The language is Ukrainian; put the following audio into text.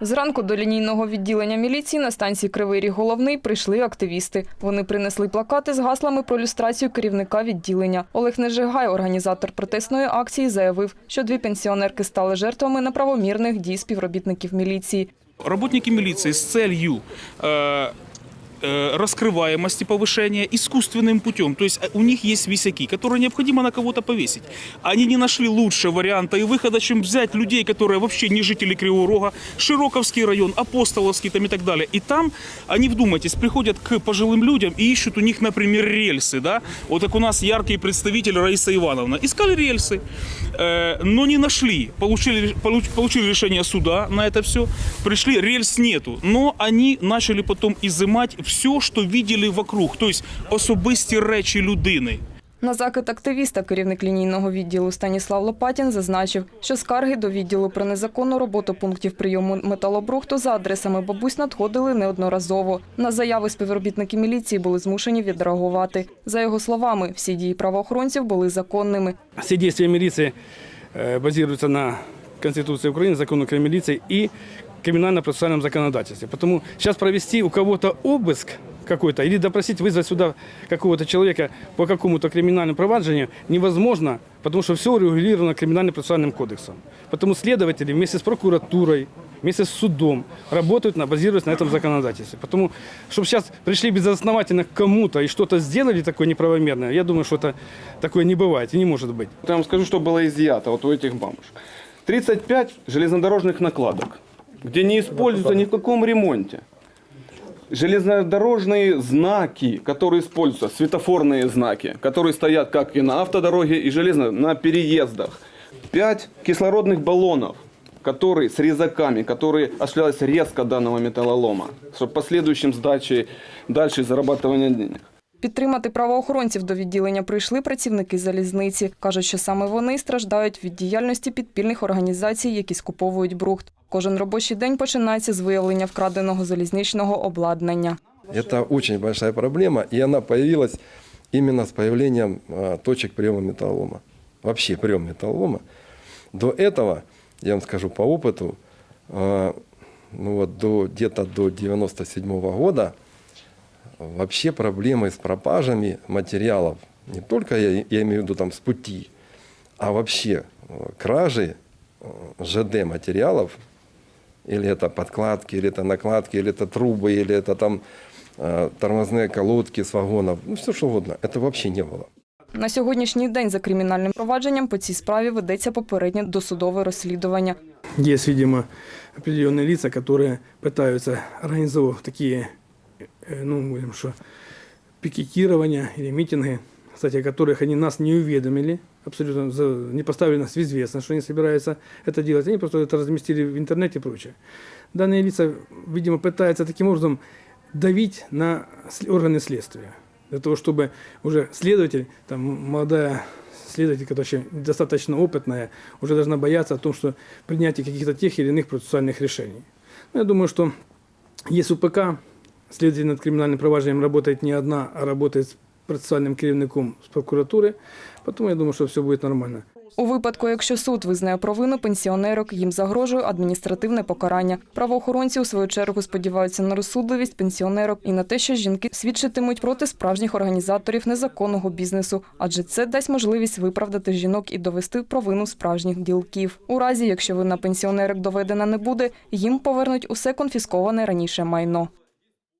Зранку до лінійного відділення міліції на станції Кривий Ріг Головний прийшли активісти. Вони принесли плакати з гаслами про люстрацію керівника відділення. Олег Нежигай, організатор протестної акції, заявив, що дві пенсіонерки стали жертвами неправомірних дій співробітників міліції. Работники милиции с целью э, раскрываемости повышения искусственным путем. То есть э, у них есть висяки, которые необходимо на кого-то повесить. Они не нашли лучшего варианта и выхода, чем взять людей, которые вообще не жители Кривого Рога, Широковский район, Апостоловский там и так далее. И там они, вдумайтесь, приходят к пожилым людям и ищут у них, например, рельсы. Да? Вот как у нас яркий представитель Раиса Ивановна. Искали рельсы, э, но не нашли. Получили, получ- получили решение суда на это все. Пришли, рельс нету. Но они начали потом изымать все, что видели вокруг. То есть особисті речі людини. На закид активіста керівник лінійного відділу Станіслав Лопатін зазначив, що скарги до відділу про незаконну роботу пунктів прийому металобрухту за адресами бабусь надходили неодноразово. На заяви співробітники міліції були змушені відреагувати. За його словами, всі дії правоохоронців були законними. Все действия милиции э, базируются на Конституции Украины, закону о милиции и криминально-процессуальном законодательстве. Потому сейчас провести у кого-то обыск какой-то или допросить, вызвать сюда какого-то человека по какому-то криминальному проваджению невозможно, потому что все урегулировано криминально-процессуальным кодексом. Потому следователи вместе с прокуратурой, вместе с судом работают, на, базируясь на этом законодательстве. Потому, чтобы сейчас пришли безосновательно к кому-то и что-то сделали такое неправомерное, я думаю, что это такое не бывает и не может быть. Я вам скажу, что было изъято вот у этих бабушек. 35 железнодорожных накладок, где не используются ни в каком ремонте. Железнодорожные знаки, которые используются, светофорные знаки, которые стоят как и на автодороге, и железно на переездах. 5 кислородных баллонов, которые с резаками, которые осуществлялась резко данного металлолома, чтобы последующим сдачей дальше зарабатывания денег. Підтримати правоохоронців до відділення прийшли працівники залізниці. Кажуть, що саме вони страждають від діяльності підпільних організацій, які скуповують брухт. Кожен робочий день починається з виявлення вкраденого залізничного обладнання. Это очень большая проблема, и она появилась именно с появлением а, точек приема металлолома. Вообще прием металлолома. До этого, я вам скажу по опыту, а, ну вот до, где-то до 97 года вообще проблемы с пропажами материалов, не только я, я имею в виду там с пути, а вообще э, кражи э, ЖД материалов, или это подкладки, или это накладки, или это трубы, или это там э, тормозные колодки с вагонов, ну все что угодно, это вообще не было. На сьогоднішній день за кримінальним провадженням по цій справі ведеться попереднє досудове розслідування. Есть, видимо, определенные лица, которые пытаются организовывать такие, э, ну, будем что, пикетирования или митинги, кстати, о которых они нас не уведомили, абсолютно не поставили нас в известность, что они собираются это делать. Они просто это разместили в интернете и прочее. Данные лица, видимо, пытаются таким образом давить на органы следствия. Для того, чтобы уже следователь, там молодая следователь, которая еще достаточно опытная, уже должна бояться о том, что принятие каких-то тех или иных процессуальных решений. Ну, я думаю, что есть УПК, следователь над криминальным проваджением работает не одна, а работает с процессуальным керівником з прокуратури. Тому я думаю, що все буде нормально. У випадку, якщо суд визнає провину пенсіонерок, їм загрожує адміністративне покарання. Правоохоронці у свою чергу сподіваються на розсудливість пенсіонерок і на те, що жінки свідчитимуть проти справжніх організаторів незаконного бізнесу, адже це дасть можливість виправдати жінок і довести провину справжніх ділків. У разі, якщо вина пенсіонерок доведена не буде, їм повернуть усе конфісковане раніше майно.